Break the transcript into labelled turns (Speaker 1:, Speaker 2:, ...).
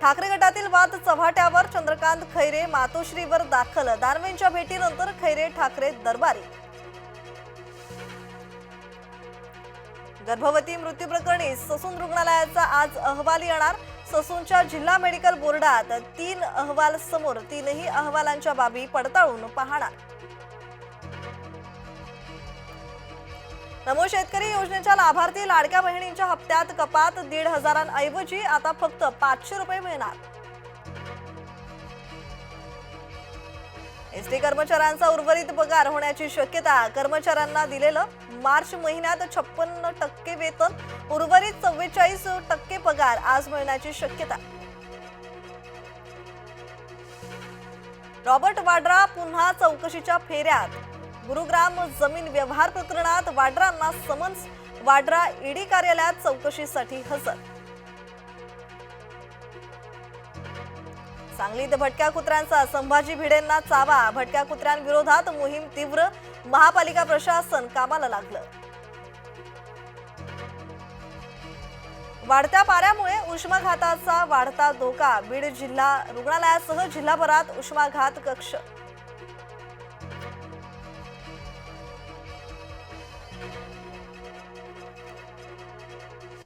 Speaker 1: ठाकरे गटातील वाद चव्हाट्यावर चंद्रकांत खैरे मातोश्रीवर दाखल. दानवेंच्या भेटीनंतर खैरे ठाकरे दरबारी. गर्भवती मृत्यू प्रकरणी ससून रुग्णालयाचा आज अहवाल येणार. ससूनच्या जिल्हा मेडिकल बोर्डात तीन अहवाल समोर तीनही अहवालांच्या बाबी पडताळून पाहणार. नमो शेतकरी योजनेच्या लाभार्थी लाडक्या बहिणींच्या हप्त्यात कपात दीड हजारांऐवजी आता फक्त पाचशे रुपये मिळणार. एसटी कर्मचाऱ्यांचा उर्वरित पगार होण्याची शक्यता कर्मचाऱ्यांना दिलेलं मार्च महिन्यात छप्पन्न टक्के वेतन उर्वरित चव्वेचाळीस टक्के पगार आज मिळण्याची शक्यता. रॉबर्ट वाड्रा पुन्हा चौकशीच्या फेऱ्यात. गुरुग्राम जमीन व्यवहार प्रकरणात वाड्रांना समन्स वाड्रा ईडी कार्यालयात चौकशीसाठी हजर. सांगलीत भटक्या कुत्र्यांचा संभाजी भिडेंना चावा भटक्या कुत्र्यांविरोधात मोहीम तीव्र. महापालिका प्रशासन कामाला लागलं. वाढत्या पाऱ्यामुळे उष्माघाताचा वाढता धोका. बीड जिल्हा रुग्णालयासह जिल्हाभरात उष्माघात कक्ष. thank you